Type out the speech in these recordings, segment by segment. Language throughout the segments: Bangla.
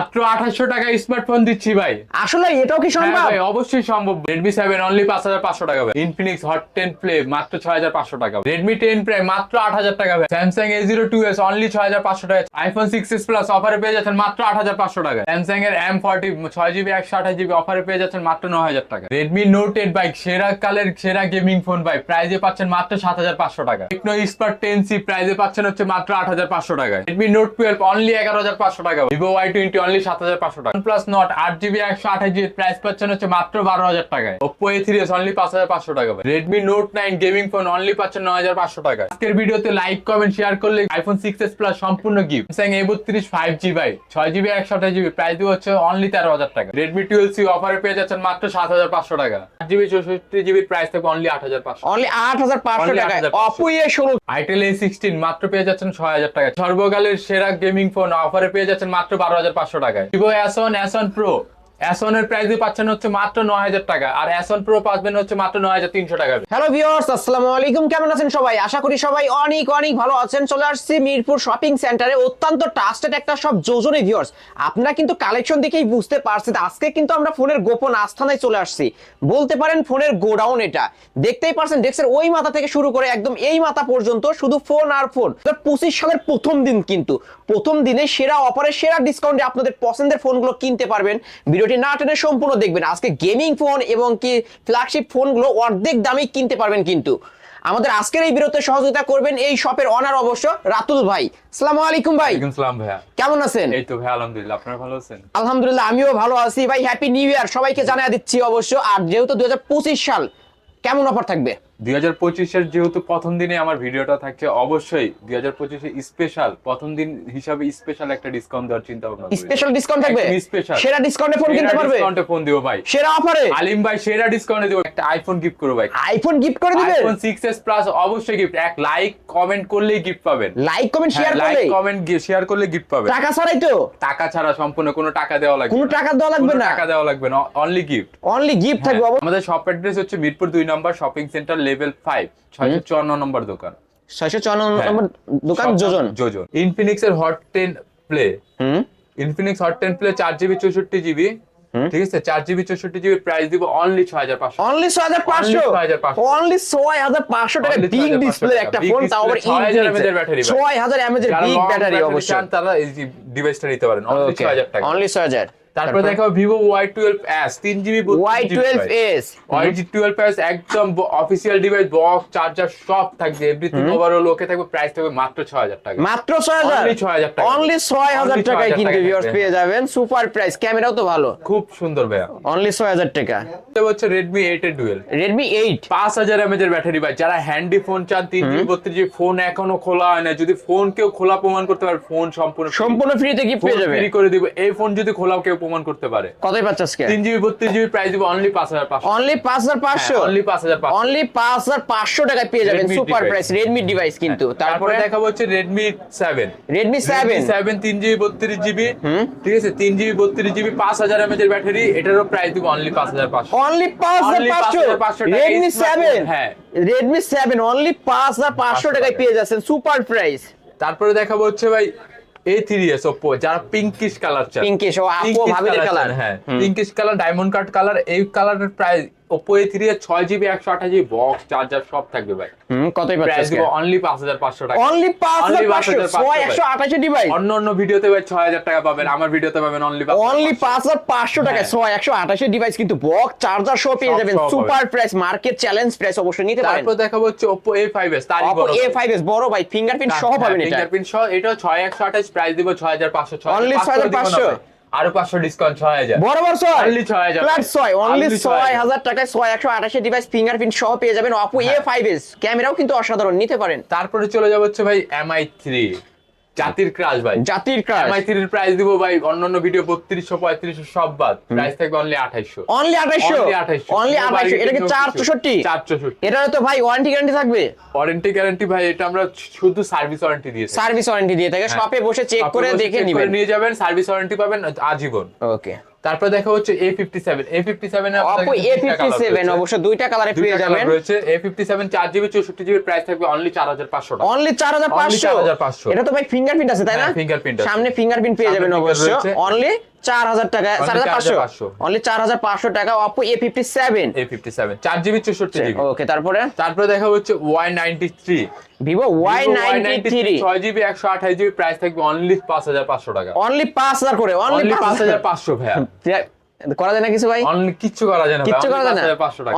মাত্র আঠাশশো টাকা স্মার্টফোন দিচ্ছি ভাই। আসলে এটাও কি হ্যাঁ সম্ভব? ভাই অবশ্যই সম্ভব। রেডমি সেভেন অনলি পাঁচ হাজার পাঁচশো টাকা ভাই। ইনফিনিক্স হট টেন প্লে মাত্র ছয় হাজার পাঁচশো টাকা রেডমি টেন প্রাইম মাত্র আট হাজার টাকা ভাই। টু এস অনলি ছয় হাজার পাঁচশো টাকা। আইফোন সিক্স এস প্লাস অফারে পেয়ে যাচ্ছেন মাত্র আট হাজার পাঁচশো টাকা। স্যামসাং এর এম ফর্টি ছয় জিবি একশো আঠাশ জিবি অফারে পেয়ে যাচ্ছেন মাত্র নয় হাজার টাকা। রেডমি নোট এইট বাইক সেরা কালের সেরা গেমিং ফোন ভাই। প্রাইজে পাচ্ছেন মাত্র সাত হাজার পাঁচশো টাকা। টেকনো স্পার্ট টেন সি প্রাইজে পাচ্ছেন হচ্ছে মাত্র আট হাজার পাঁচশো টাকা রেডমি নোট টুয়েলভ অনলি এগারো হাজার পাঁচশো টাকা ভিভো ওয়াই টোয়েন্টি অনলি সাত হাজার পাঁচশো টাকা। প্লাস নট আট জিবি একশো আঠাশ জিবি প্রাইস পাচ্ছেন হচ্ছে মাত্র বারো হাজার টাকায়। Oppo A three S only পাঁচ হাজার পাঁচশো টাকা Redmi note nine gaming phone only পাচ্ছেন নয় হাজার পাঁচশো টাকা আজকের ভিডিওতে লাইক কমেন্ট শেয়ার করলে আইফোন সিক্স এস প্লাস সম্পূর্ণ গিফট স্যাং এ বত্রিশ ফাইভ জি বাই ছয় জিবি একশো আঠাশ জিবি প্রাইস দিয়ে হচ্ছে অনলি তেরো হাজার টাকা। রেডমি টুয়েলভ সি অফারে পেয়ে যাচ্ছেন মাত্র সাত হাজার পাঁচশো টাকা। জিবি চৌষট্টি জিবির প্রাইস থাকবে অনলি আট হাজার পাঁচশো। অনলি আট হাজার পাঁচশো টাকা টাকায়। 8,500 অপো এ ষোলো আইটেল এ সিক্সটিন মাত্র পেয়ে যাচ্ছেন ছয় হাজার টাকা সর্বকালের সেরা গেমিং ফোন অফারে পেয়ে যাচ্ছেন মাত্র বারো হাজার পাঁচশো টাকায়। ভিভো অ্যাসন অ্যাসন প্রো পাচ্ছেন হচ্ছে মাত্র নয় হাজার টাকা, আর প্রো হচ্ছে মাত্র নয় হাজার তিনশো টাকা। হ্যালো আলাইকুম। কেমন আছেন সবাই? আশা করি সবাই অনেক অনেক ভালো আছেন। চলে আসছি মিরপুর শপিং সেন্টারে অত্যন্ত ট্রাস্টেড একটা সব যোজনে আপনারা কিন্তু কালেকশন দেখেই বুঝতে পারছেন। আজকে কিন্তু আমরা ফোনের গোপন আস্থানায় চলে আসছি। বলতে পারেন ফোনের গোডাউন এটা। দেখতেই পারছেন ডেস্কের ওই মাথা থেকে শুরু করে একদম এই মাথা পর্যন্ত শুধু ফোন আর ফোন। পঁচিশ সালের প্রথম দিন কিন্তু। প্রথম দিনে সেরা অফারে সেরা ডিসকাউন্টে আপনাদের পছন্দের ফোনগুলো কিনতে পারবেন। ভিডিওটি না টেনে সম্পূর্ণ দেখবেন। আজকে গেমিং ফোন এবং কি ফ্ল্যাগশিপ ফোনগুলো অর্ধেক দামে কিনতে পারবেন কিন্তু। আমাদের আজকের এই বিরতে সহযোগিতা করবেন এই শপের অনার অবশ্য রাতুল ভাই। আসসালামু আলাইকুম ভাই। সালাম ভাইয়া। কেমন আছেন? এই তো ভাই আলহামদুলিল্লাহ। আপনারা ভালো আছেন? আলহামদুলিল্লাহ আমিও ভালো আছি। ভাই হ্যাপি নিউ ইয়ার সবাইকে জানিয়ে দিচ্ছি অবশ্য। আর যেহেতু দু হাজার পঁচিশ সাল কেমন অফার থাকবে? দুই হাজার পঁচিশের যেহেতু প্রথম দিনে আমার ভিডিওটা থাকছে অবশ্যই দুই হাজার পঁচিশে স্পেশাল প্রথম দিন হিসাবে স্পেশাল একটা ডিসকাউন্ট দেওয়ার চিন্তা ভাবনা। স্পেশাল ডিসকাউন্ট থাকবে? special। সেরা ডিসকাউন্টে ফোন কিনতে পারবে? ডিসকাউন্টে ফোন দিব ভাই। সেরা অফারে আলিম ভাই সেরা ডিসকাউন্টে দিব। একটা আইফোন গিফট করো ভাই। আইফোন গিফট করে দিবে? আইফোন সিক্স এস প্লাস অবশ্যই গিফট এক লাইক কমেন্ট করলেই গিফট পাবেন। লাইক কমেন্ট শেয়ার করলে লাইক কমেন্ট শেয়ার করলে গিফট পাবেন। টাকা ছাড়াই তো? টাকা ছাড়া সম্পূর্ণ কোনো টাকা দেওয়া লাগবে কোনো। টাকা দেওয়া লাগবে না? টাকা দেওয়া লাগবে না। অনলি গিফট অনলি গিফট থাকবে। আমাদের শপ অ্যাড্রেস হচ্ছে মিরপুর দুই number shopping centre level five ছয়শো চুয়ান্ন নম্বর দোকান। ছয়শো চুয়ান্ন হ্যাঁ। নম্বর দোকান যোজন। যোজন। ইনফিনিক্স এর hot ten play Infinix hot ten play চার জিবি চৌষট্টি জিবি ঠিক আছে? চার জিবি চৌষট্টি জিবি প্রাইস দিব অনলি ছয় হাজার পাঁচশো। অনলি ছয় হাজার পাঁচশো 6,500 অনলি ছয় হাজার পাঁচশো টাকা বিগ 6,500 ডিসপ্লে একটা ফোন তাও আবার display, 6000 mAh এর battery ভাই। ছয় হাজার এমএজ এর যারা বিগ ব্যাটারি অবশ্যই। তারা এই ডিভাইসটা নিতে পারেন। অনলি ছয় হাজার টাকা। অনলি ছয় হাজার তারপরে দেখো ভিভো ওয়াই টুয়েলভ এস তিন GB Y twelve S Y twelve S একদম অফিসিয়াল ডিভাইস বক্স চার্জার সব থাকবে। এভরিথিং ওভারঅল ওকে থাকবে। প্রাইস থাকবে মাত্র ছয় হাজার টাকা। মাত্র ছয় হাজার? Only 6,000 টাকা। অনলি ছয় হাজার টাকায় 6,000 কিনতে ভিউয়ার্স পেয়ে যাবেন। সুপার প্রাইস ক্যামেরাও তো ভালো। খুব সুন্দর ভাইয়া। অনলি ছয় হাজার টাকা। এটা হচ্ছে রেডমি এইট এর ডুয়েল রেডমি এইট পাঁচ হাজার এমএজ এর ব্যাটারি ভাই। যারা হ্যান্ডি ফোন চান তিন জিবি বত্রিশ জিবি ফোন এখনও খোলা হয় না। যদি ফোন কেউ খোলা প্রমাণ করতে পারে ফোন সম্পূর্ণ সম্পূর্ণ ফ্রিতে গিফট পেয়ে যাবে। ফ্রি করে দিব। এই ফোন যদি খোলাও কেউ প্রমাণ করতে পারে। কতই পাচ্ছে আজকে? তিন জিবি বত্রিশ জিবি প্রাইস দিব অনলি পাঁচ হাজার পাঁচশো। অনলি পাঁচ হাজার পাঁচশো? অনলি পাঁচ হাজার পাঁচশো। অনলি পাঁচ হাজার পাঁচশো টাকায় পেয়ে যাবেন সুপার। প্রাইস রেডমি ডিভাইস কিন্তু। তারপরে তারপরে দেখাবো হচ্ছে Redmi seven Redmi seven seven তিন জিবি বত্রিশ জিবি। ঠিক আছে তিন জিবি বত্রিশ জিবি পাঁচ হাজার এমএজ এর ব্যাটারি এটারও প্রাইস দিব অনলি পাঁচ হাজার পাঁচশো। অনলি পাঁচ হাজার পাঁচশো? 5,500 টাকা রেডমি সেভেন হ্যাঁ। রেডমি সেভেন অনলি পাঁচ হাজার পাঁচশো টাকায় টাকায়। পেয়ে যাচ্ছেন সুপার প্রাইস তারপরে দেখাবো হচ্ছে ভাই এ থ্রি এস ওপো যারা পিঙ্কিশ কালার চান পিঙ্কিশ ও আপু ভাবিদের colour। হ্যাঁ। Pinkish colour diamond cut colour এই কালারের প্রাইস ওপো এ থ্রি এর ছয় জিবি একশো আঠাশ জিবি বক্স চার্জার সব থাকবে ভাই। কতই পাচ্ছে অনলি পাঁচ হাজার পাঁচশো টাকা। অনলি পাঁচ হাজার পাঁচশো? ছয় একশো আঠাশি ডিভাইস অন্য অন্য ভিডিওতে ভাই ছয় হাজার টাকা পাবেন আমার ভিডিওতে পাবেন অনলি অনলি পাঁচ হাজার পাঁচশো টাকায় হ্যাঁ। ছয় একশো আঠাশি ডিভাইস কিন্তু বক্স চার্জার সহ পেয়ে যাবেন। Super price market challenge price অবশ্যই নিতে পারেন। তারপর দেখাবো হচ্ছে Oppo A five S Oppo বড় এ ফাইভ এস বড় ভাই। ফিঙ্গারপ্রিন্ট সহ পাবেন এটা। ফিঙ্গারপ্রিন্ট সহ এটা ছয় একশো আঠাশ প্রাইস দিব ছয় হাজার পাঁচশো ছয় Only 6,500 আরও পাঁচশো ডিসকাউন্ট ছয় হাজার। বরাবর ছয়? অনলি ছয় হাজার ফ্ল্যাট ছয় অনলি ছয় হাজার। টাকায় ছয় একশো আঠাশি ডিভাইস ফিঙ্গারপ্রিন্ট সহ পেয়ে যাবেন অপো এ ফাইভ এস ক্যামেরাও কিন্তু অসাধারণ নিতে পারেন। তারপরে চলে যাব হচ্ছে ভাই এমআই থ্রি জাতির ক্রাশ ভাই। জাতির ক্রাশ এমআই থ্রির প্রাইস দিব ভাই অন্যান্য ভিডিও বত্রিশশো পঁয়ত্রিশশো সব বাদ। প্রাইস থাকবে অনলি আঠাইশো অনলি আঠাইশো Only 2800 অনলি কোনো এটা কি চার চৌষট্টি? চার চৌষট্টি। 464 এটা তো ভাই ওয়ারেন্টি গ্যারান্টি থাকবে? ওয়ারেন্টি গ্যারান্টি ভাই এটা আমরা শুধু সার্ভিস ওয়ারেন্টি দিয়ে সার্ভিস ওয়ারেন্টি দিয়ে থাকে। শপে বসে চেক করে দেখে নিবেন। নিয়ে যাবেন সার্ভিস ওয়ারেন্টি পাবেন আজীবন। ওকে তারপর দেখা হচ্ছে A fifty seven A fifty seven Oppo A fifty seven অবশ্য দুইটা কালারে পেয়ে যাবেন। রয়েছে। এ ফিফটি সেভেন চার জিবি চৌষট্টি জিবি প্রাইস থাকবে অনলি চার হাজার পাঁচশো অনলি চার হাজার পাঁচশো? এটা তো ভাই ফিঙ্গারপ্রিন্ট আছে তাই না? ফিঙ্গারপ্রিন্ট আছে। সামনে ফিঙ্গারপ্রিন্ট পেয়ে যাবেন অবশ্য। অনলি চার হাজার টাকা চার হাজার পাঁচশো। অনলি চার হাজার পাঁচশো টাকা Oppo A fifty seven A fifty seven চার জিবি চৌষট্টি জিবি। ওকে তারপরে? তারপরে দেখা হচ্ছে Y ninety three Vivo Y ninety three ছয় জিবি একশো আঠাশ জিবি প্রাইস থাকবে অনলি পাঁচ হাজার পাঁচশো টাকা। অনলি পাঁচ হাজার করে অনলি পাঁচ হাজার। পাঁচশো ভাইয়া। করা যায় না কিছু ভাই? অনলি কিচ্ছু করা যায় না কিচ্ছু করা যায় না।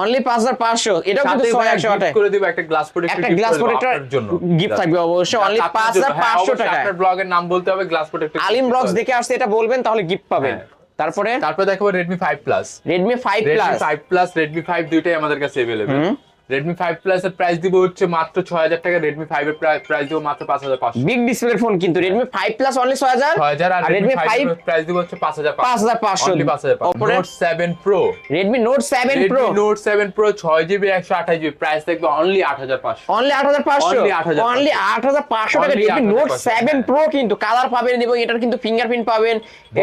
অনলি পাঁচ হাজার পাঁচশো এটাও কিন্তু সাথে ছয় ভাইয়া একশো gift আঠাশ করে দিব একটা গ্লাস প্রোটেক্টর একটা গ্লাস প্রোটেক্টর জন্য। গিফট থাকবে অবশ্যই। অনলি হ্যাঁ, পাঁচশো অবশ্যই টাকা। আপনার ব্লগের নাম বলতে হবে গ্লাস প্রোটেক্টর আলিম ব্লগস দেখে আসছে এটা বলবেন তাহলে গিফট পাবেন। তারপরে তারপরে? তারপর দেখো Redmi five plus Redmi five Plus plus five plus Redmi five দুইটাই আমাদের কাছে অ্যাভেলেবেল রেডমি ফাইভ প্লাস এর প্রাইস দিব হচ্ছে মাত্র ছয় হাজার টাকা রেডমি ফাইভ এর প্রাইস দিব মাত্র পাঁচ হাজার পাঁচশো। বিগ ডিসপ্লের ফোন কিন্তু রেডমি ফাইভ প্লাস অনলি ছয় হাজার? ছয় হাজার আর রেডমি ফাইভ প্রাইস দিব হচ্ছে পাঁচ হাজার 5,500 অনলি পাঁচ হাজার? Note seven pro Redmi note seven pro note seven pro ছয় জিবি একশো আঠাশ জিবি প্রাইস থাকবে অনলি আট হাজার পাঁচশো। অনলি আট হাজার পাঁচশো? Only 8,500 অনলি আট হাজার পাঁচশো টাকা। Redmi note seven. প্রো কিন্তু কালার পাবেন এবং এটার কিন্তু ফিঙ্গারপ্রিন্ট পাবেন।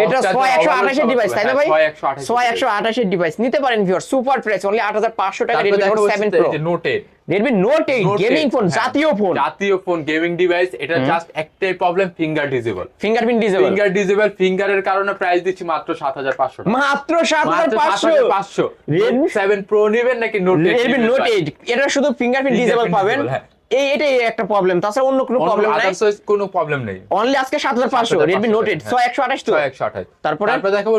এটা ছয় একশো আঠাশের ডিভাইস তাই না হ্যাঁ, ভাই? 6128 ছয় একশো আঠাশের ডিভাইস নিতে পারেন ভিউর সুপার প্রাইস অনলি আট হাজার পাঁচশো টাকা Redmi Note seven Pro Note. Eight Redmi Note eight gaming phone জাতীয় ফোন জাতীয় ফোন গেমিং ডিভাইস এটা জাস্ট একটাই problem finger disable fingerprint disable finger disable ফিঙ্গারের কারণে প্রাইস দিচ্ছি মাত্র সাত হাজার পাঁচশো মাত্র সাত হাজার পাঁচশো। পাঁচশো। 7,500 Redmi- সেভেন প্রো নেবেন নাকি নোট রেডমি নোট এইট এটা শুধু ফিঙ্গারপ্রিন্ট ডিজেবল পাবেন। হ্যাঁ। এই এটাই একটা প্রবলেম তাছাড়া অন্য কোনো প্রবলেম নাই। কোনো প্রবলেম নেই। অনলি আজকে সাত হাজার পাঁচশো রেডমি নোট এইট হ্যাঁ। ছয় একশো আঠাশ তো। ছয় একশো আঠাশ। তারপরে? তারপরে দেখাবো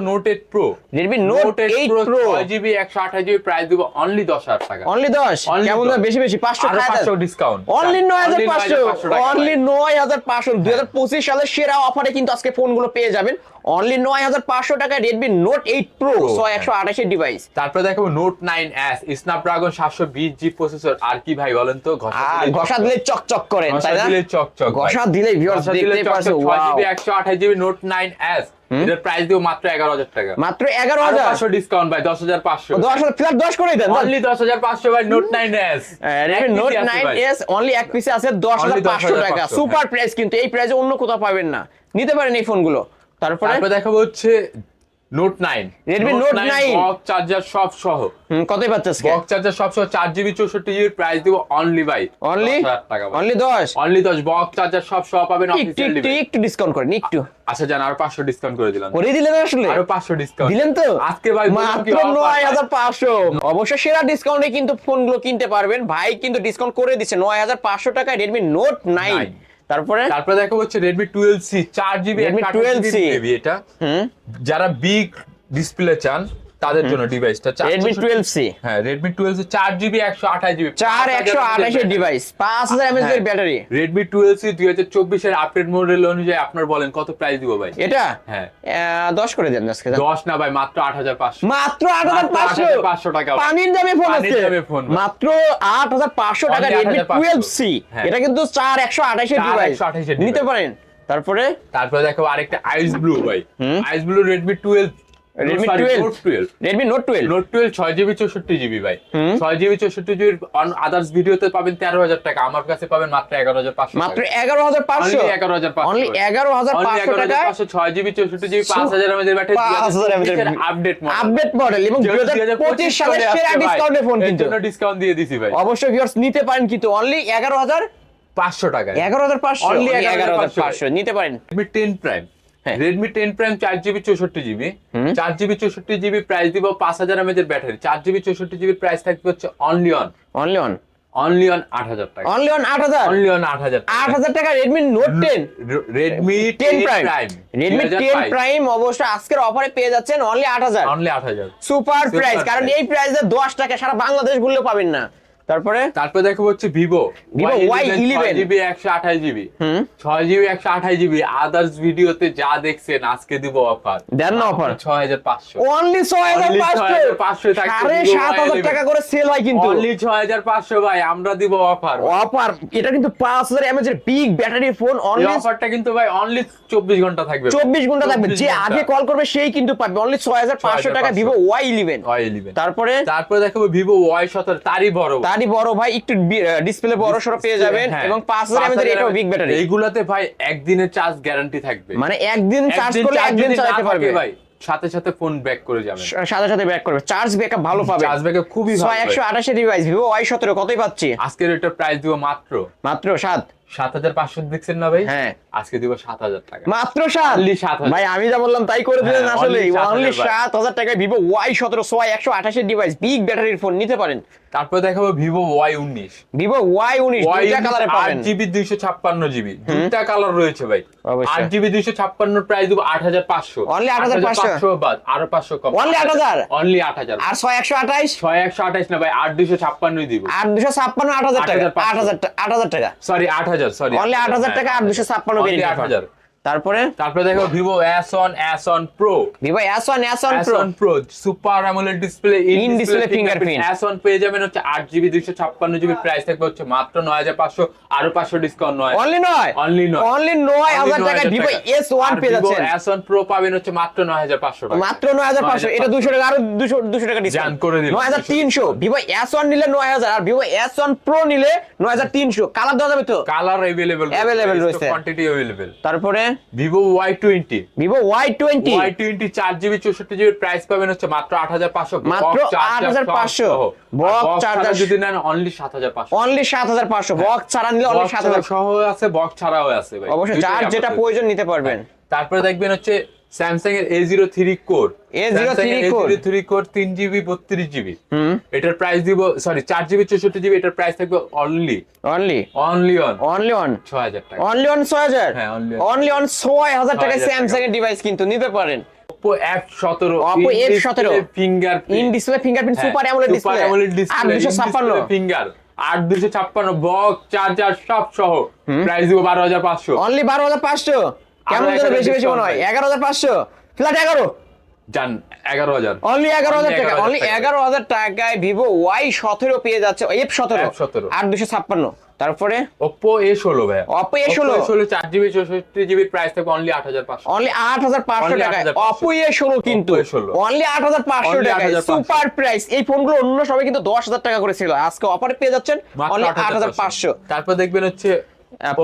রেডমি নোট এইট প্রো ছয় জিবি একশো আঠাশ জিবি প্রাইস দিব অনলি দশ হাজার টাকা। অনলি দশ? Only কেমন 10 বেশি বেশি পাঁচশো আরও পাঁচশো ডিসকাউন্ট অনলি নয় হাজার পাঁচশো টাকা অনলি নয় হাজার পাঁচশো। দুই হাজার পঁচিশ সালের সেরা অফারে কিন্তু আজকে ফোনগুলো পেয়ে যাবেন। অনলি নয় হাজার পাঁচশো টাকা Redmi Note eight Pro Pro, ছয় একশো আঠাশের ডিভাইস তারপরে দেখাবো নোট নাইন এস স্ন্যাপড্রাগন সাতশো বিশ জি প্রসেসর আর কি ভাই বলেন তো? ঘষা ঘষা দিলে চকচক ঘষা তাই না? দিলে চকচক। ঘষা দিলে ভিউয়ার্স দেখতে পারছ ওয়াও জিবি একশো আঠাশ জিবি নোট নাইন এস এটার প্রাইস দিব মাত্র এগারো হাজার টাকা। মাত্র এগারো আরও হাজার? পাঁচশো ডিসকাউন্ট ভাই দশ হাজার পাঁচশো। দশ হাজার ফ্ল্যাট দশ করে দেন অনলি দশ হাজার পাঁচশো ভাই Note nine S Redmi Note nine S only এক পিসে আছে দশ হাজার Only 10,500 টাকা। হ্যাঁ। সুপার প্রাইস কিন্তু এই প্রাইসে অন্য কোথাও পাবেন না। নিতে পারেন এই ফোনগুলো তারপরে? তারপরে দেখাবো হচ্ছে Note nine Redmi Note 9 box charger সব সহ। কতই পাচ্ছে আজকে বক্স চার্জার সব সহ চার জিবি চৌষট্টি জিবির প্রাইস দিব অনলি ভাই। অনলি অনলি দশ? অনলি দশ। বক্স চার্জার সব সহ পাবেন একটু একটু একটু ডিসকাউন্ট করেন একটু। আচ্ছা জান আরও পাঁচশো ডিসকাউন্ট করে দিলাম। করে দিলেন আসলে? আরও পাঁচশো ডিসকাউন্ট দিলেন তো? আজকে ভাই মাত্র offer নয় হাজার পাঁচশো। অবশ্যই সেরা ডিসকাউন্টে কিন্তু ফোনগুলো কিনতে পারবেন। ভাই কিন্তু ডিসকাউন্ট করে দিচ্ছে। নয় হাজার পাঁচশো টাকায় রেডমি নোট নাইন। তারপরে? তারপরে দেখো হচ্ছে রেডমি টুয়েলভ সি চার জিবি Redmi 12C এটা। হুম। যারা বিগ ডিসপ্লে চান তাদের জন্য ডিভাইসটা রেডমি টুয়েলভ সি হ্যাঁ Redmi 12C 4GB 128GB 4128 এর ডিভাইস 5000 mAh এর ব্যাটারি Redmi 12C 2024 এর আপডেট মডেল অনুযায়ী আপনার বলেন কত প্রাইস দিব ভাই? এটা? হ্যাঁ। 10 করে দেন আজকে 10 না ভাই মাত্র 8500 মাত্র 8500 500 টাকা। পানির দামে ফোন আছে মাত্র 8500 টাকা টুয়েলভ সি হ্যাঁ। এটা কিন্তু 4128 এর ডিভাইস নিতে পারেন। তারপরে? তারপরে দেখো আরেকটা আইস ব্লু ভাই। Ice blue Redmi twelve Redmi 12 Redmi Note 12 ছয় জিবি চৌষট্টি 64GB ভাই। 6GB 64GB আদার্স ভিডিওতে পাবেন 13000 টাকা। আমার কাছে পাবেন মাত্র 11500 মাত্র 11500 11500 অনলি 11500 টাকা? GB 64GB 5000 mAh battery 5000 mAh update model update model এবং 2025 সালের সেরা ডিসকাউন্টে ফোন কিন্তু। জন্য ডিসকাউন্ট দিয়ে দিছি ভাই। অবশ্যই ভিউয়ার্স নিতে পারেন কিন্তু অনলি 11000 পাঁচশো টাকা এগারো হাজার পাঁচশো। এগারো হাজার পাঁচশো। নিতে পারেন। Ten Prime Redmi ten Prime চার জিবি চৌষট্টি জিবি চার জিবি চৌষট্টি জিবি প্রাইস দিব পাঁচ হাজার এমএজের ব্যাটারি চার জিবি চৌষট্টি জিবির প্রাইস থাকবে হচ্ছে only on only on only on আট হাজার টাকা। অনলি অন আট হাজার? অনলি অন আট হাজার আট হাজার টাকা Redmi Note ten Redmi ten Prime Redmi ten Prime অবশ্যই আজকের অফারে পেয়ে যাচ্ছেন অনলি আট হাজার। অনলি আট হাজার। সুপার প্রাইস কারণ এই প্রাইসে দশ টাকা সারা বাংলাদেশ ঘুরলেও পাবেন না। তারপরে? তারপরে দেখো হচ্ছে ভিভো Vivo Y11 জিবি একশো আঠাশ জিবি ছয় জিবি একশো আঠাশ জিবি আদার্স ভিডিওতে যা দেখছেন আজকে দিব অফার দেন না অফার ছয় হাজার পাঁচশো। অনলি ছয় হাজার পাঁচশো। 6,500 থাকছে সাড়ে সাত হাজার টাকা করে সেল হয় কিন্তু। অনলি ছয় হাজার পাঁচশো ভাই আমরা দিব অফার অফার এটা কিন্তু পাঁচ হাজার এমএচ এর বিগ ব্যাটারি ফোন অনলি অফারটা কিন্তু ভাই অনলি চব্বিশ ঘণ্টা থাকবে। চব্বিশ ঘণ্টা থাকবে। যে আগে কল করবে সেই কিন্তু পাবে। অনলি ছয় হাজার পাঁচশো টাকা Vivo Y eleven Y eleven তারপরে? তারপরে দেখো ভিভো ওয়াই সতেরো তারই বড়। তারই বড় ভাই একটু ডিসপ্লে বড় সরো পেয়ে যাবেন হ্যাঁ। এবং পাঁচ হাজার এর এটাও বিগ ব্যাটারি এইগুলাতে ভাই একদিনের চার্জ গ্যারান্টি থাকবে। মানে একদিন চার্জ একদিন করলে একদিন চালাতে পারবে। ভাই সাথে সাথে ফোন ব্যাক করে যাবে সাথে সাথে ব্যাক করবে। চার্জ ব্যাকআপ ভালো পাবে। চার্জ ব্যাকআপ খুবই ভালো ছয় একশো আঠাশের ডিভাইস ভিভো ওয়াই সতেরো কতই পাচ্ছি? আজকের এটা প্রাইস দিব মাত্র। মাত্র সাত। সাত হাজার পাঁচশো দেখছেন না ভাই? হ্যাঁ। আজকে দিব সাত হাজার টাকা। মাত্র সাত? 7,000 ভাই আমি যা বললাম তাই করে দিলেন হ্যাঁ, আসলে অনলি সাত হাজার টাকায় ভিভো ওয়াই সতেরো সোয়াই একশো আঠাশের ডিভাইস বিগ ব্যাটারির ফোন নিতে পারেন। তারপর দেখাবো ভিভো ওয়াই উনিশ। ভিভো ওয়াই উনিশ দুইটা কালারে আট পাবেন। জিবি দুইশো ছাপ্পান্ন জিবি দুইটা কালার রয়েছে ভাই। আট জিবি দুইশো ছাপ্পান্ন প্রাইস দেবো আট হাজার পাঁচশো। Only 8,500 বাদ আরও পাঁচশো কম। Only 8,000? অনলি আট হাজার। আর ছয় একশো আঠাইশ ছয় একশো আঠাইশ না ভাই আট দুইশো ছাপ্পান্নই দিব। আর দুশো ছাপ্পান্ন আট হাজার টাকা। 8,500 আট হাজার আট হাজার টাকা। সরি আট হাজার সরি অনলি আট হাজার টাকা আর দুশো ছাপ্পান্ন Only 8,000 তারপরে? তারপরে দেখো Vivo S one S one Pro Vivo S one S one Pro Pro super AMOLED display in display fingerprint S one পেয়ে যাবেন হচ্ছে আট জিবি দুইশো ছাপ্পান্ন জিবি প্রাইস হ্যাঁ। থাকবে হচ্ছে মাত্র নয় হাজার পাঁচশো আরও পাঁচশো ডিসকাউন্ট নয়। অনলি নয়? অনলি নয়। অনলি নয় হাজার টাকা। ভিভো এস ওয়ান পেয়ে যাচ্ছেন। এস ওয়ান প্রো পাবেন হচ্ছে মাত্র নয় হাজার পাঁচশো মাত্র নয় হাজার পাঁচশো এটা দুশো টাকা আরও দুশো দুশো টাকা ডিসকাউন্ট করে দিন নয় হাজার তিনশো ভিভো এস ওয়ান নিলে নয় হাজার আর ভিভো এস ওয়ান প্রো নিলে নয় হাজার তিনশো। কালার দেওয়া যাবে তো? কালার অ্যাভেলেবেল অ্যাভেলেবেল রয়েছে। কোয়ান্টিটি অ্যাভেলেবেল তারপরে? Vivo Y20 Vivo Y twenty Y20 4 GB 64 GB price পাবেন হচ্ছে মাত্র 8500 মাত্র 8,500 Box বক্স charger চার্জার যদি নেন অনলি 7500 অনলি সাত হাজার পাঁচশো। বক্স ছাড়া নিলে অনলি সাত হাজার সহ আছে ছাড়াও আছে অবশ্যই যেটা প্রয়োজন নিতে পারবেন। তারপরে দেখবেন হচ্ছে স্যামসাং এর A03 core A03 core। A03 core 3 GB 32 GB এটার প্রাইস দিব সরি 4 জিবি 64 জিবি এটার প্রাইস থাকবে only only only on only on 6000 টাকা। অনলি অন ছয় হাজার? হ্যাঁ, only on- অনলি অন ছয় হাজার টাকায় 6,000 টাকা। স্যামসাং এর ডিভাইস কিন্তু নিতে পারেন। Oppo F17 Oppo F17 finger in display fingerprint super AMOLED display AMOLED display আর দুশো ছাপ্পান্ন। ফিঙ্গার 8256 বক্স চার্জার সব সহ প্রাইস দিব 12500 অনলি বারো হাজার পাঁচশো। কেমন যেন 1000 বেশি বেশি মনে হয়? এগারো হাজার পাঁচশো। ফ্ল্যাট এগারো? জান 11000 অনলি এগারো হাজার টাকা অনলি এগারো হাজার টাকায় ভিভো ওয়াই সতেরো পেয়ে যাচ্ছে। এফ সতেরো। F17 আর দুশো ছাপ্পান্ন। তারপরে? Oppo A16 ভাই। Oppo A16 A16 4 GB 64 GB price থাকবে অনলি 8500 অনলি আট হাজার পাঁচশো Only টাকায়। অপো এ ষোলো কিন্তু। Oppo A16 অনলি আট হাজার পাঁচশো টাকায়। সুপার প্রাইস এই ফোনগুলো অন্য সবাই কিন্তু দশ হাজার টাকা করে ছিল আজকে অফারে পেয়ে যাচ্ছেন অনলি আট হাজার পাঁচশো। তারপর দেখবেন হচ্ছে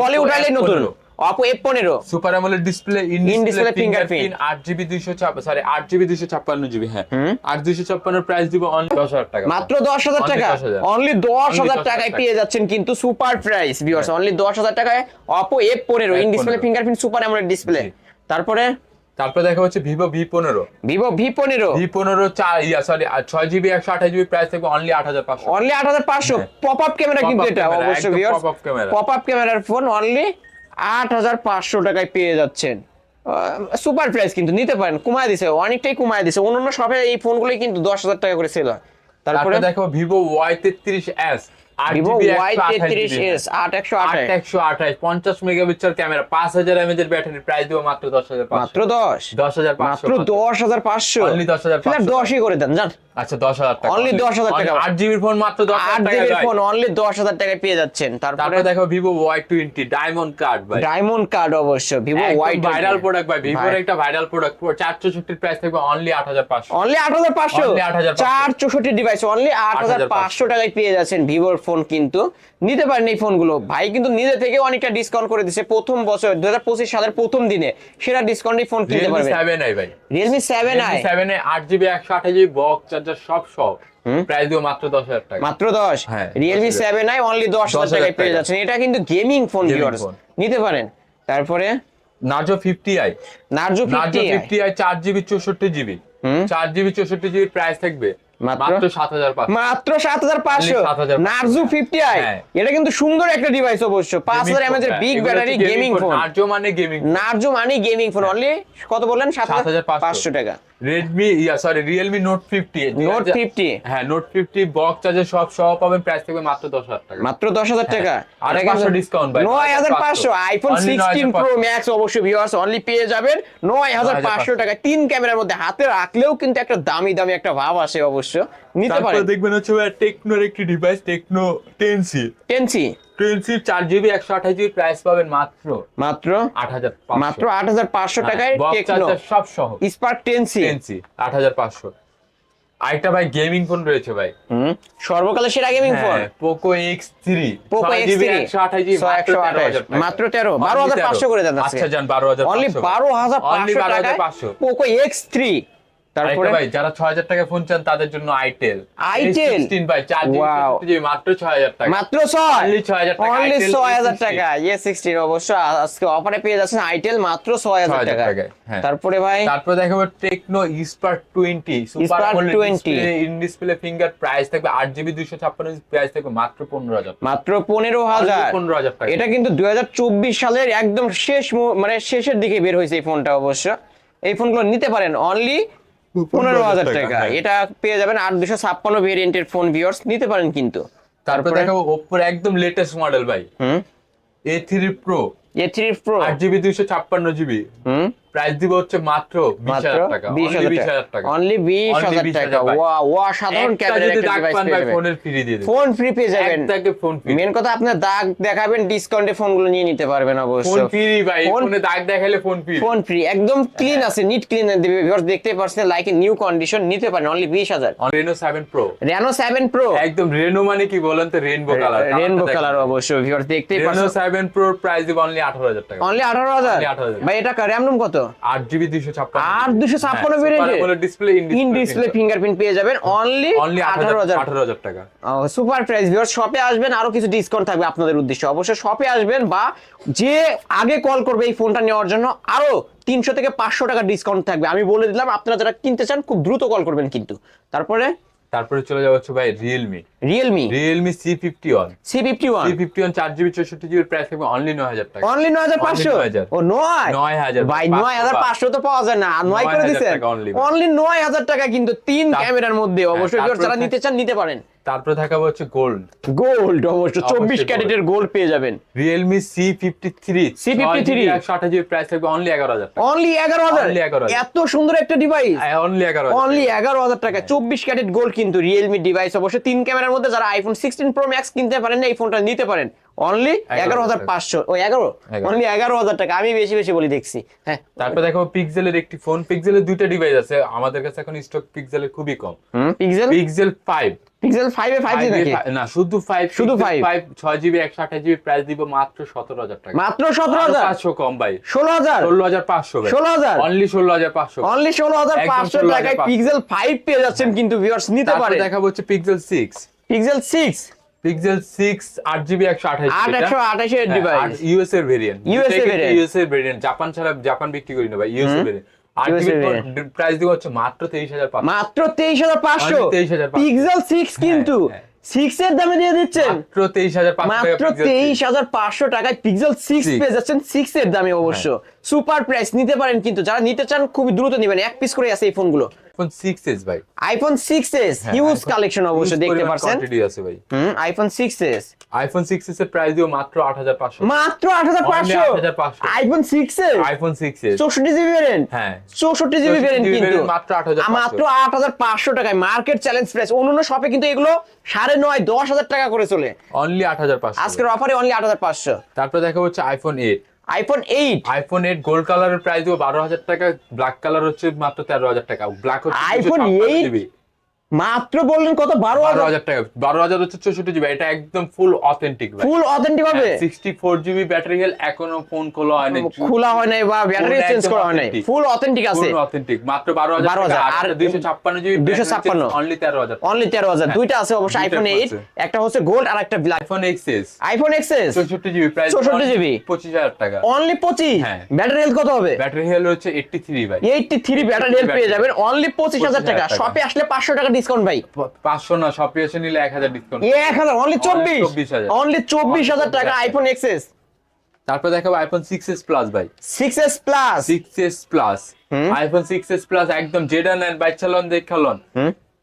পলি উঠাইলে নতুন। অপো এফ পনেরো। Super AMOLED display in display fingerprint 8 GB 256 sorry 8 GB 256 GB হ্যাঁ। 8 256 প্রাইস দিব অনলি 10000 টাকা। মাত্র দশ হাজার টাকা? অনলি দশ হাজার টাকায় পেয়ে যাচ্ছেন কিন্তু সুপার প্রাইস ভিউয়ার্স অনলি দশ হাজার টাকায় অপো এফ পনেরো in display fingerprint super AMOLED display. তারপরে? তারপর দেখা হচ্ছে ভিভো V15 ভিভো ভি পনেরো। V15 চার yeah sorry 6 GB 128 GB price থাকবে অনলি 8500 অনলি আট হাজার পাঁচশো। পপ আপ ক্যামেরা কিন্তু এটা অবশ্যই একদম ভিউয়ার্স pop-up পপ আপ ক্যামেরার ফোন অনলি আট হাজার পাঁচশো টাকায় পেয়ে যাচ্ছেন। সুপার প্রাইস কিন্তু নিতে পারেন কমায় দিছে অনেকটাই কমায় দিছে। অন্যান্য শপে এই ফোনগুলোই কিন্তু দশ হাজার টাকা করে ছিল তারপরে তারপরে দেখো ভিভো Y33s ভিভো ওয়াই তেত্রিশ এস আট একশো আঠাশ। একশো আঠাশ পঞ্চাশ মেগাপিক্সেল ক্যামেরা পাঁচ হাজার এমএজ এর ব্যাটারি প্রাইস দিব মাত্র দশ হাজার মাত্র দশ। দশ হাজার মাত্র দশ হাজার পাঁচশো। Only 10,500 দশই করে দেন জান। আচ্ছা দশ হাজার টাকা। Only 10,000 টাকা। জিবির ফোন মাত্র দশ আট হাজার টাকা জিবির ভাই। ফোন অনলি দশ হাজার টাকায় পেয়ে যাচ্ছেন। তারপরে দেখো ডায়মন্ড কার্ড ভাই। ডায়মন্ড কার্ড অবশ্য ভাইরাল প্রোডাক্ট ভাই। একটা ভাইরাল প্রোডাক্ট চারশো ছুটির প্রাইস থাকবে অনলি আট হাজার পাঁচশো। অনলি আট হাজার পাঁচশো? 8,500 চার চৌষট্টি ডিভাইস অনলি আট হাজার পাঁচশো টাকায় পেয়ে যাচ্ছেন ভিভোর ফোন কিন্তু। নিতে পারেন এই ফোনগুলো ভাই কিন্তু নিজে থেকে অনেকটা ডিসকাউন্ট করে দিচ্ছে প্রথম বছর দু হাজার পঁচিশ সালের প্রথম দিনে সেটা ডিসকাউন্ট ফোন কিনতে পারবেন সেভেন আই ভাই। এ আট জিবি একশো আঠাশ জিবি বক্স চার্জার সব সব। প্রাইস দিব মাত্র টাকা। মাত্র দশ? হ্যাঁ, রিয়েলমি 10,000 সেভেন আই অনলি দশ হাজার 10,000 টাকায় পেয়ে যাচ্ছেন। এটা কিন্তু গেমিং ফোন ভিউয়ার্স নিতে পারেন। তারপরে? নার্জো নার্জো প্রাইস থাকবে। মাত্র? মাত্র সাত হাজার পাঁচশো। মাত্র সাত হাজার 7,500 নার্জো ফিফটি আই। এটা কিন্তু সুন্দর একটা ডিভাইস অবশ্য। পাঁচ হাজার এমএচ এর big battery gaming phone Narzo মানে গেমিং নার্জো মানে গেমিং ফোন অনলি কত বললেন? সাত হাজার 7,500 পাঁচশো টাকা। Redmi yeah sorry Realme Note fifty Note fifty হ্যাঁ নোট ফিফটি বক্স চার্জার সব সহ পাবেন প্রাইস থাকবে মাত্র দশ হাজার টাকা। মাত্র দশ হাজার টাকা? আর 500 ডিসকাউন্ট নয় হাজার পাঁচশো। আইফোন সিক্সটিন প্রো ম্যাক্স অবশ্যই ভিউয়ার্স অনলি পেয়ে যাবেন নয় হাজার পাঁচশো টাকা তিন ক্যামেরার মধ্যে হাতে রাখলেও কিন্তু একটা দামি দামি একটা ভাব আসে অবশ্য। নিতে পারেন। দেখবেন হচ্ছে টেকনোর একটি device Tecno ten C ten C চার জিবি একশো আঠাশ জিবি প্রাইস পাবেন মাত্র মাত্র আট হাজার মাত্র আট হাজার পাঁচশো টাকায় টেকনো সব সহ। স্পার্ক টেনসি টেনসি আট হাজার পাঁচশো। আরেকটা ভাই গেমিং ফোন রয়েছে ভাই। সর্বকালের সেরা gaming phone Poco X three Poco X three একশো আঠাশ একশো আঠাশ মাত্র তেরো বারো হাজার পাঁচশো করে দেন আচ্ছা যান বারো হাজার অনলি বারো হাজার টাকায় পাঁচশো। পোকো এক্স থ্রি তারপরে? ভাই যারা ছয় হাজার টাকা ফোন চান তাদের জন্য আইটেল চার Wow. জিবি মাত্র ছয় হাজার টাকা। মাত্র ছয়? Only 6,000 টাকা, অনলি Itel ছয় হাজার টাকা। ইয়ে সিক্সটিন অবশ্য আজকে অফারে পেয়ে যাচ্ছেন আইটেল মাত্র ছয় হাজার 6,000 টাকা। হ্যাঁ। তারপরে ভাই? তারপর দেখাবো Tecno Spark twenty super Spark 20 in display finger price থাকবে আট জিবি দুইশো ছাপ্পান্ন প্রাইস থাকবে মাত্র পনেরো হাজার মাত্র পনেরো হাজার। পনেরো হাজার টাকা। এটা কিন্তু দুই হাজার চব্বিশ সালের একদম শেষ মানে শেষের দিকে বের হয়েছে এই ফোনটা অবশ্য। এই ফোনগুলো নিতে পারেন অনলি পনেরো হাজার টাকা। এটা পেয়ে যাবেন আট দুশো ছাপ্পান্ন ভেরিয়েন্টের ফোন ভিউয়ার্স নিতে পারেন কিন্তু। তারপর দেখাবো ওপোর একদম লেটেস্ট মডেল ভাই। হুম। A three Pro A three Pro আট জিবি দুইশো ছাপ্পান্ন জিবি হুম। প্রাইস দিব হচ্ছে মাত্র বিশ মাত্র হাজার টাকা। অনলি বিশ Only হাজার 20,000 টাকা। ওয়া ওয়া সাধারণ একটা একটা ডিভাইস পেয়ে যাবেন। ফোনের ফ্রি দিয়ে দেবো ফোন ফ্রি পেয়ে যাবেন। একটাকে ফোন ফ্রি মেন কথা আপনার দাগ দেখাবেন ডিসকাউন্টে ফোনগুলো নিয়ে নিতে পারবেন অবশ্য। ফোন ফ্রি ভাই ফোনে দাগ দেখালে ফোন ফ্রি ফোন ফ্রি একদম ক্লিন আছে নিট ক্লিন দেবে ভিউয়ার্স দেখতে পাচ্ছেন লাইক নিউ কন্ডিশন নিতে পারেন অনলি বিশ হাজার। Reno seven Pro Reno seven Pro একদম রেনো মানে কি বলেন তো? রেনবো কালার রেনবো কালার অবশ্য ভিউয়ার্স দেখতেই রেনো পাচ্ছেন সেভেন প্রো প্রাইস দিব অনলি আঠারো হাজার টাকা। অনলি আঠারো হাজার? 18,000 ভাই এটা র্যাম রুম কত? আট জিবি দুইশো ছাপ্পান্ন আর 256 variant? Display in display fingerprint পেয়ে যাবেন অনলি অনলি আঠারো হাজার। আঠারো হাজার টাকা। সুপার প্রাইস শপে আসবেন আরও কিছু ডিসকাউন্ট থাকবে আপনাদের উদ্দেশ্যে। অবশ্যই শপে আসবেন বা যে আগে কল করবে এই ফোনটা নেওয়ার জন্য আরও তিনশো থেকে পাঁচশো টাকা ডিসকাউন্ট থাকবে। আমি বলে দিলাম আপনারা যারা কিনতে চান খুব দ্রুত কল করবেন কিন্তু। তারপরে? তারপরে চলে যাওয়া হচ্ছে ভাই Realme Realme Realme C fifty one C fifty one C fifty one চার জিবি চৌষট্টি জিবির প্রাইস থাকবে অনলি নয় হাজার টাকা অনলি নয় হাজার পাঁচশো ও নয়? 9,000 ভাই নয় হাজার পাঁচশো তো পাওয়া যায় না। নয় করে 9,000 দিচ্ছেন অনলি নয় হাজার টাকা কিন্তু তিন ক্যামেরার মধ্যে অবশ্যই যারা নিতে চান নিতে পারেন। তারপরে থাকাবো হচ্ছে গোল্ড গোল্ড অবশ্য চব্বিশ। ক্যারেটের গোল্ড পেয়ে যাবেন। Realme C fifty three C53 একশো আঠাশ জিবি প্রাইস থাকবে অনলি এগারো হাজার অনলি এগারো হাজার? Only 11,000 এত সুন্দর একটা ডিভাইস অনলি এগারো অনলি এগারো হাজার টাকা। চব্বিশ ক্যারেট গোল্ড কিন্তু রিয়েলমি ডিভাইস অবশ্যই তিন ক্যামেরার মধ্যে যারা আইফোন সিক্সটিন প্রো ম্যাক্স কিনতে পারেন না এই ফোনটা নিতে পারেন। অনলি এগারো হাজার পাঁচশো। ও এগারো। অনলি এগারো হাজার টাকা। আমি বেশি বেশি বলি দেখছি। হ্যাঁ। তারপর দেখো পিক্সেলের একটি ফোন পিক্সেলের দুইটা ডিভাইস আছে। আমাদের কাছে এখন স্টক পিক্সেলের খুবই কম। Pixel Pixel five Pixel five A five G নাকি? না শুধু ফাইভ শুধু 5 ফাইভ ছয় জিবি একশো আঠাশ জিবি প্রাইস দিব মাত্র সতেরো হাজার টাকা। মাত্র সতেরো হাজার? পাঁচশো কম ভাই। ষোলো হাজার? ষোলো হাজার পাঁচশো ষোলো হাজার? অনলি ষোলো হাজার পাঁচশো। অনলি ষোলো হাজার পাঁচশো 16,500 টাকায় পিক্সেল ফাইভ পেয়ে যাচ্ছেন কিন্তু ভিউয়ার্স নিতে পারে। দেখাবো হচ্ছে Pixel six Pixel six Pixel six আট জিবি একশো আঠাশ আট একশো আঠাশের ডিভাইস ইউএস এর ভেরিয়েন্ট ইউএস এর ভেরিয়েন্ট জাপান ছাড়া জাপান বিক্রি করি না ভাই ইউএস এর ভেরিয়েন্ট। প্রাইস দিব হচ্ছে মাত্র তেইশ হাজার পাঁচশো। মাত্র তেইশ হাজার পাঁচশো? Only 23,500 পিক্সেল সিক্স কিন্তু হ্যাঁ। সিক্স এর দামে দিয়ে দিচ্ছেন। মাত্র তেইশ হাজার পাঁচশো মাত্র তেইশ হাজার পাঁচশো টাকায় পিক্সেল সিক্স পেয়ে যাচ্ছেন সিক্স এর দামে অবশ্য। সুপার প্রাইস নিতে পারেন কিন্তু। যারা নিতে চান খুবই দ্রুত নেবেন। এক পিস করে আছে এই ফোনগুলো আইফোন সিক্স এস ভাই। আইফোন সিক্স এস হ্যাঁ, হিউজ কালেকশন অবশ্য huge দেখতে পারছেন? quantity আছে ভাই। হুম iPhone six S iPhone six S এর প্রাইস দিব মাত্র আট হাজার পাঁচশো। মাত্র আট হাজার পাঁচশো? 8,500 iPhone six S iPhone six S চৌষট্টি জিবি ভ্যারিয়েন্ট হ্যাঁ। চৌষট্টি জিবি 64 ভ্যারিয়েন্ট GB কিন্তু। মাত্র 8,500 মাত্র আট হাজার পাঁচশো টাকায় মার্কেট চ্যালেঞ্জ প্রাইস অন্য শপে কিন্তু এগুলো সাড়ে নয় দশ হাজার টাকা করে চলে। অনলি আট হাজার পাঁচশো। আজকের অফারে অনলি আট হাজার পাঁচশো। তারপর দেখা হচ্ছে iPhone eight iPhone eight iPhone eight gold কালারের প্রাইস দিব বারো হাজার টাকা ব্ল্যাক কালার হচ্ছে মাত্র তেরো হাজার টাকা। ব্ল্যাক হচ্ছে আইফোন 8 জিবি মাত্র বললেন কত? বারো হাজার। টাকা। বারো হাজার হচ্ছে চৌষট্টি জিবি এটা একদম ফুল অথেন্টিক ফুল অথেন্টিক হবে? Sixty four GB battery health এখনও ফোন খোলা হয়নি খোলা হয় নাই বা ব্যাটারি চেঞ্জ করা হয় নাই। ফুল অথেন্টিক আছে। অথেন্টিক মাত্র বারো হাজার 12,000 টাকা। আর দুইশো ছাপ্পান্ন জিবি 256 অনলি তেরো হাজার অনলি তেরো হাজার। দুইটা আছে অবশ্য হ্যাঁ, আইফোন এইট একটা হচ্ছে গোল্ড আর একটা black iPhone XS iPhone XS চৌষট্টি জিবি প্রাইস 64 GB? পঁচিশ হাজার টাকা। অনলি পঁচিশ? হ্যাঁ। ব্যাটারি হেলথ কত হবে? ব্যাটারি হেল হচ্ছে এইটটি থ্রি ভাই এইটটি থ্রি ব্যাটারি হেলথ পেয়ে যাবেন। অনলি পঁচিশ হাজার টাকা 25,000 টাকা। শপে আসলে পাঁচশো টাকা ডিসকাউন্ট ভাই? পাঁচশো না শপে এসে নিলে এক হাজার ডিসকাউন্ট এক হাজার অনলি চব্বিশ। 24,000 অনলি চব্বিশ হাজার টাকা 24,000 আইফোন এক্সএস তারপর দেখাবো আইফোন সিক্স এস প্লাস ভাই। Six S Plus six S Plus iPhone six S Plus একদম জেডান এন্ড বাইচালন দেখালন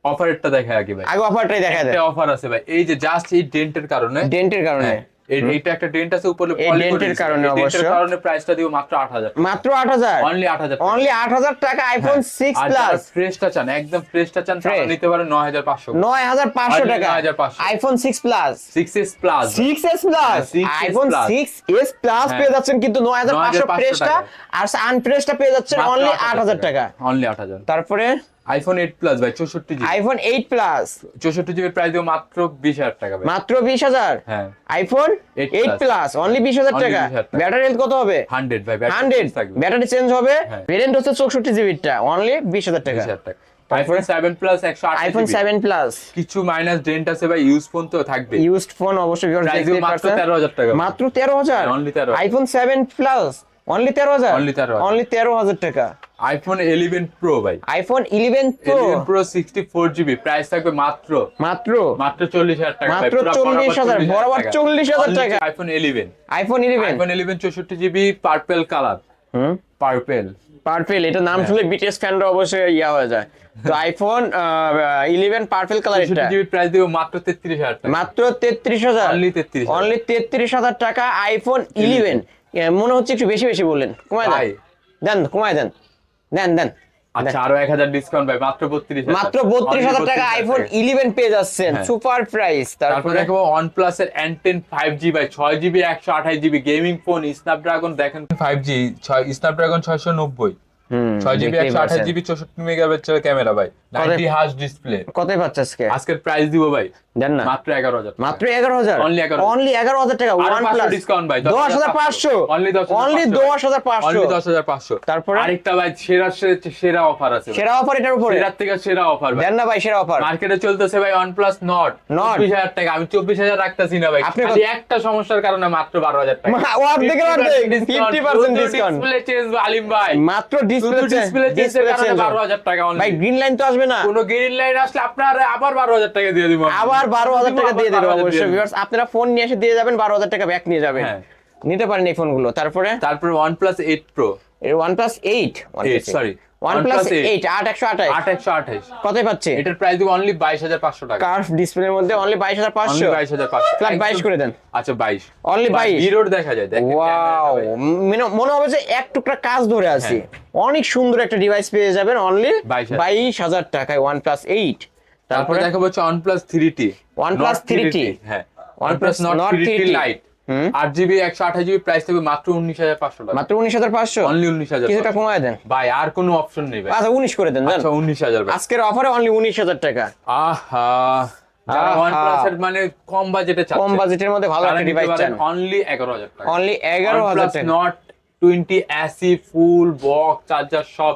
অফারটা দেখা আগে ভাই। আগে অফারটাই দেখা দেয় অফার আছে ভাই। এই যে জাস্ট এই ডেন্টের কারণে। ডেন্টের কারণে। হ্যাঁ, এইটা একটা ডেন্ট আছে উপরে দিছে। কারণে অবশ্য। কারণে প্রাইসটা দিব মাত্র আট হাজার মাত্র আট হাজার? অনলি আট হাজার অনলি আট হাজার টাকা আইফোন সিক্স প্লাস ফ্রেশটা চান একদম ফ্রেশটা চান Fresh। নিতে পারেন নয় হাজার পাঁচশো। নয় হাজার পাঁচশো Only টাকা। 9,500 iPhone six Plus six S Plus six S Plus 6S iPhone six S Plus. পেয়ে যাচ্ছেন কিন্তু নয় হাজার পাঁচশো 9,500 ফ্রেশটা। আর আনফ্রেশটা পেয়ে যাচ্ছেন অনলি আট হাজার টাকা। অনলি আট হাজার। তারপরে আইফোন এইট প্লাস ভাই চৌষট্টি জিবি আইফোন এইট প্লাস চৌষট্টি জিবির প্রাইস দিব মাত্র বিশ হাজার টাকা ভাই। মাত্র বিশ হাজার? হ্যাঁ। আইফোন 8 এইট প্লাস অনলি বিশ হাজার টাকা। 20,000 টাকা। ব্যাটারি হেলথ কত হবে? হান্ড্রেড ভাই হান্ড্রেড থাকবে। ব্যাটারি চেঞ্জ হবে। হ্যাঁ। ভেরিয়েন্ট হচ্ছে চৌষট্টি জিবিটা অনলি বিশ হাজার টাকা। বিশ হাজার টাকা। আইফোন সেভেন প্লাস একশো আট আইফোন সেভেন প্লাস কিছু মাইনাস ডেন্ট আছে ভাই ইউজ ফোন তো থাকবে ইউজড ফোন অবশ্যই মাত্র পারছেন। তেরো হাজার টাকা মাত্র তেরো হাজার? Only 13,000 iPhone seven Plus only তেরো হাজার? Only 13,000 অনলি তেরো হাজার টাকা। আইফোন ইলেভেন প্রো ভাই। IPhone eleven Pro eleven Pro sixty four GB price থাকবে মাত্র। মাত্র? মাত্র চল্লিশ হাজার টাকা মাত্র 40,000 বরাবর 40,000 টাকা। IPhone eleven iPhone eleven iPhone eleven চৌষট্টি জিবি পার্পেল কালার হুম? পার্পেল পার্পেল এটা নাম হ্যাঁ। শুনলে বিটিএস ফ্যানরা অবশ্যই ইয়া হয়ে যায়। তো আইফোন ইলেভেন পার্পেল কালার এটা। জিবি প্রাইস দিব মাত্র তেত্রিশ হাজার টাকা। মাত্র তেত্রিশ হাজার? Only 33,000 অনলি তেত্রিশ হাজার টাকা আইফোন ইলেভেন মনে হচ্ছে একটু বেশি বেশি বললেন। কমায় দেন। দেন কমায় দেন। দেন দেন। আচ্ছা আরও এক হাজার ডিসকাউন্ট ভাই মাত্র বত্রিশ মাত্র বত্রিশ হাজার টাকা আইফোন ইলেভেন পেয়ে যাচ্ছেন। সুপার প্রাইস তারপর এর ভাই ছয় জিবি একশো আঠাশ জিবি গেমিং ফোন স্ন্যাপড্রাগন দেখেন। ফাইভ জি ছয় স্ন্যাপড্রাগন ছয়শো নব্বই। হুম, ছয় জিবি একশো আঠাশ জিবি চৌষট্টি মেগাপিক্সেল ক্যামেরা ভাই। নাইনটি হাজ ডিসপ্লে কতই পাচ্ছে আজকে? আজকের প্রাইস দিব ভাই। দেন না? মাত্র এগারো হাজার মাত্র এগারো হাজার? 11,000 অনলি এগারো হাজার টাকা ওয়ান প্লাস discount ভাই, দশ হাজার পাঁচশো। 10,500 Only 10,500 অনলি তারপরে? আরেকটা ভাই সেরা সেরা অফার আছে সেরা অফার এটার উপরে? সেরার থেকে সেরা অফার ভাই। দেন না ভাই সেরা অফার মার্কেটে চলতেছে ভাই Nord। টাকা আমি রাখতেছি না ভাই। আপনি একটা সমস্যার কারণে মাত্র বারো হাজার টাকা। মা- ও অর্ধেকের অর্ধেক, 50% discount। ডিসপ্লে চেঞ্জ আলিম ভাই। মাত্র ডিসপ্লে ডিসপ্লে চেঞ্জের কারণে বারো হাজার টাকা। ভাই গ্রিন লাইন তো আসবে না। কোনো গ্রিন লাইন আসলে আপনার আবার বারো হাজার টাকা দিয়ে দিব আমি। আবার বারো হাজার টাকা দিয়ে দেবে অবশ্যই viewers, আপনারা ফোন নিয়ে এসে দিয়ে যাবেন বারো হাজার টাকা ব্যাক নিয়ে যাবেন। হ্যাঁ। নিতে পারেন এই ফোনগুলো তারপরে? তারপরে OnePlus eight Pro sorry. OnePlus OnePlus। Eight কতই পাচ্ছে? এটার প্রাইস দিব অনলি টাকা। কার্ভ ডিসপ্লের মধ্যে অনলি বাইশ হাজার পাঁচশো। অনলি বাইশ হাজার পাঁচশো। Flat 22 করে দেন। আচ্ছা বাইশ। Only 22 বিরোড দেখা যায়। দেখেন ওয়াও মনে হবে যে এক টুকরা কাজ ধরে আছি। অনেক সুন্দর একটা ডিভাইস পেয়ে যাবেন অনলি 22,000 বাইশ হাজার টাকায় ওয়ান প্লাস এইট তারপরে দেখা হচ্ছে থ্রি টি OnePlus 3T হ্যাঁ। OnePlus Nord three T 3T Lite হুম। আট জিবি একশো আঠাশ জিবি প্রাইস থাকবে মাত্র উনিশ হাজার পাঁচশো টাকা। মাত্র উনিশ হাজার পাঁচশো? অনলি উনিশ হাজার কিছুটা কমায় দেন। ভাই আর কোনো অপশন নেই আচ্ছা উনিশ করে দেন আচ্ছা উনিশ হাজার আজকের অফারে অনলি উনিশ হাজার টাকা। আহা। মানে কম বাজেটে কম বাজেটের মধ্যে ভালো একটা ডিভাইস চান। অনলি এগারো হাজার টাকা। অনলি এগারো হাজার টাকা। Note twenty AC full box charger সব।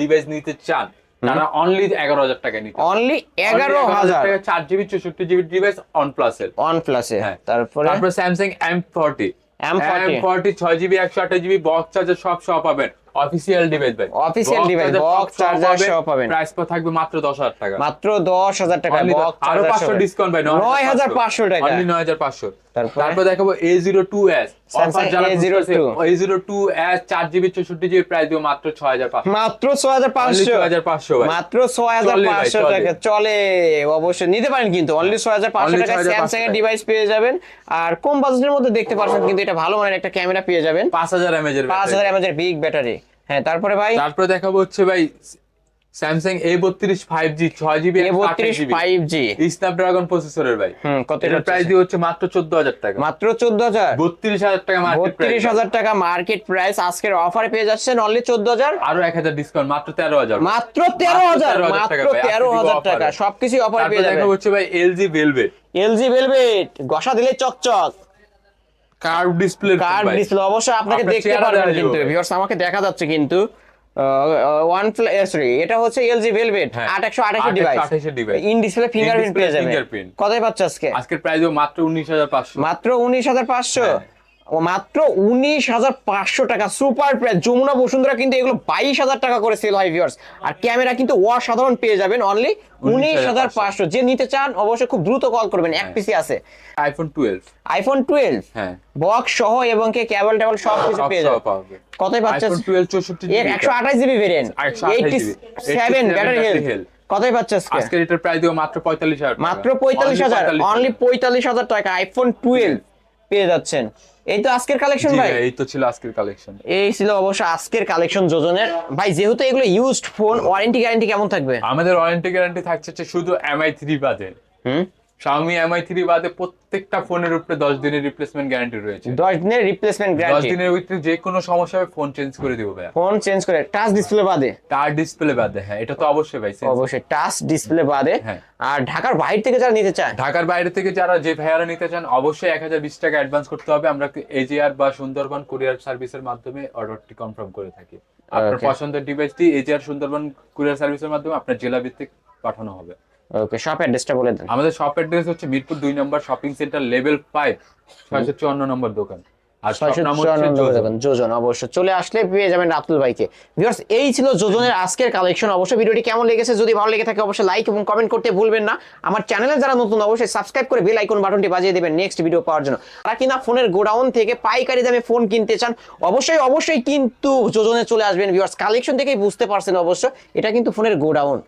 ডিভাইস নিতে চান। তারা অনলি এগারো হাজার টাকা নিতে অনলি এগারো হাজার। টাকা চার জিবি চৌষট্টি জিবি ডিভাইস অন প্লাস এর। ওয়ান প্লাসে হ্যাঁ। তারপরে? তারপরে Samsung M forty M40 M forty ছয় জিবি একশো আঠাশ জিবি বক্স চার্জার সব সব পাবেন। অফিসিয়াল ডিভাইস ভাই Official device, box charger সহ পাবেন। প্রাইস থাকবে মাত্র দশ হাজার টাকা। মাত্র দশ হাজার টাকা Only বক্স আরও পাঁচশো ডিসকাউন্ট ভাই নয় হাজার পাঁচশো। টাকা। অনলি নয় হাজার পাঁচশো। তারপরে? তারপর দেখাবো A zero two S Samsung A02 A zero two S চার জিবি চৌষট্টি জিবি প্রাইস দিব মাত্র মাত্র ভাই। মাত্র। টাকা। চলে অবশ্যই নিতে পারেন কিন্তু। অনলি ছয় হাজার পাঁচশো Only টাকা 6,500 এর ডিভাইস পেয়ে যাবেন। আর কম বাজেটের মধ্যে দেখতে পাচ্ছেন কিন্তু এটা ভালো মানের একটা ক্যামেরা পেয়ে যাবেন। পাঁচ হাজার এর এর বিগ ব্যাটারি হ্যাঁ তারপরে ভাই? তারপরে দেখাবো হচ্ছে ভাই স্যামসাং এ বত্রিশ ফাইভ জি ছয় জিবি বত্রিশ ফাইভ জি স্ন্যাপড্রাগন প্রসেসরের ভাই। কত প্রাইস দিয়ে হচ্ছে মাত্র চোদ্দ হাজার টাকা। মাত্র চোদ্দ হাজার বত্রিশ হাজার টাকা মার্কেট বত্রিশ হাজার টাকা মার্কেট প্রাইস আজকের অফারে পেয়ে যাচ্ছেন অনলি চোদ্দ হাজার আরও এক হাজার ডিসকাউন্ট মাত্র তেরো হাজার। মাত্র তেরো হাজার 13,000 মাত্র তেরো হাজার টাকা। সবকিছু অফারে পেয়ে দেখা যাবেন হচ্ছে ভাই এলজি ভেলভেট এলজি ভেলভেট ঘষা দিলে চকচক। কার্ভ ডিসপ্লে কার্ড ডিসপ্লে অবশ্যই আপনাকে দেখতে পারবেন কিন্তু। ভিউয়ার্স আমাকে দেখা যাচ্ছে কিন্তু ওয়ান সরি এটা হচ্ছে এলজি ভেলভেট হ্যাঁ, আট একশো আঠাশি device 828 device। In display fingerprint পেয়ে যাবেন। কতই পাচ্ছে আজকে? আজকের প্রাইস মাত্র উনিশ হাজার পাঁচশো। মাত্র উনিশ হাজার পাঁচশো। হ্যাঁ। মাত্র উনিশ হাজার পাঁচশো টাকা। সুপার প্রাইস যমুনা বসুন্ধরা কিন্তু এগুলো বাইশ হাজার টাকা করে সেল হয় ভিউয়ার্স আর ক্যামেরা কিন্তু অসাধারণ পেয়ে যাবেন অনলি উনিশ হাজার পাঁচশো। যে নিতে চান অবশ্যই খুব দ্রুত কল করবেন। এক পিসি আছে। আইফোন টুয়েলভ আইফোন টুয়েলভ হ্যাঁ। বক্স সহ এবং কে কেবল টেবল সব কিছু পেয়ে যাবে। কতই পাচ্ছে আইফোন টুয়েলভ চৌষট্টি একশো আঠাশ GB variant 128 seven 87 battery health কতই পাচ্ছে আজকে? এটার প্রাইস দিব মাত্র পঁয়তাল্লিশ হাজার মাত্র পঁয়তাল্লিশ হাজার। অনলি পঁয়তাল্লিশ হাজার টাকা আইফোন টুয়েলভ পেয়ে যাচ্ছেন। এই তো আজকের কালেকশন ভাই। এই তো ছিল আজকের কালেকশন এই ছিল অবশ্য আজকের কালেকশন যোজনের। ভাই যেহেতু এগুলো ইউজড ফোন ওয়ারেন্টি গ্যারান্টি কেমন থাকবে? আমাদের ওয়ারেন্টি গ্যারান্টি থাকছে শুধু এমআই থ্রি বাজে হুম? Xiaomi Mi 3 বাদে প্রত্যেকটা ফোনের উপরে 10 দিনের রিপ্লেসমেন্ট গ্যারান্টি রয়েছে। দশ দিনের রিপ্লেসমেন্ট 10 দিনের ভিতরে যে কোনো সমস্যা হবে ফোন চেঞ্জ করে দিব ভাই ফোন চেঞ্জ করে টাচ ডিসপ্লে বাদে। তার ডিসপ্লে বাদে হ্যাঁ এটা তো অবশ্যই ভাই অবশ্যই টাচ ডিসপ্লে বাদে। হ্যাঁ। আর ঢাকার বাইরে থেকে যারা নিতে চায়? ঢাকার বাইরে থেকে যারা যে ভাইয়ারা নিতে চান অবশ্যই এক হাজার বিশ টাকা অ্যাডভান্স করতে হবে। আমরা এজিআর বা সুন্দরবন কুরিয়ার সার্ভিসের মাধ্যমে অর্ডারটি কনফার্ম করে থাকি। আপনার পছন্দের ডিভাইসটি এজিআর সুন্দরবন কুরিয়ার সার্ভিসের মাধ্যমে আপনার জেলা ভিত্তিক পাঠানো হবে। ওকে শপ অ্যাড্রেসটা বলে দেন। আমাদের শপ অ্যাড্রেস হচ্ছে মিরপুর দুই নম্বর শপিং সেন্টার লেভেল ফাইভ ছয়শো চুয়ান্ন নম্বর দোকান। আর যোজন। অবশ্য চলে আসলে পেয়ে যাবেন রাতুল ভাইকে। ভিউয়ার্স এই ছিল যোজনের আজকের কালেকশন অবশ্যই ভিডিওটি কেমন লেগেছে যদি ভালো লেগে থাকে অবশ্যই লাইক এবং কমেন্ট করতে ভুলবেন না। আমার চ্যানেলে যারা নতুন অবশ্যই সাবস্ক্রাইব করে বেল আইকন বাটনটি বাজিয়ে দেবেন নেক্সট ভিডিও পাওয়ার জন্য। তারা কিনা ফোনের গোডাউন থেকে পাইকারি দামে ফোন কিনতে চান অবশ্যই অবশ্যই কিন্তু যোজনে চলে আসবেন। ভিউয়ার্স কালেকশন থেকেই বুঝতে পারছেন অবশ্য এটা কিন্তু ফোনের গোডাউন।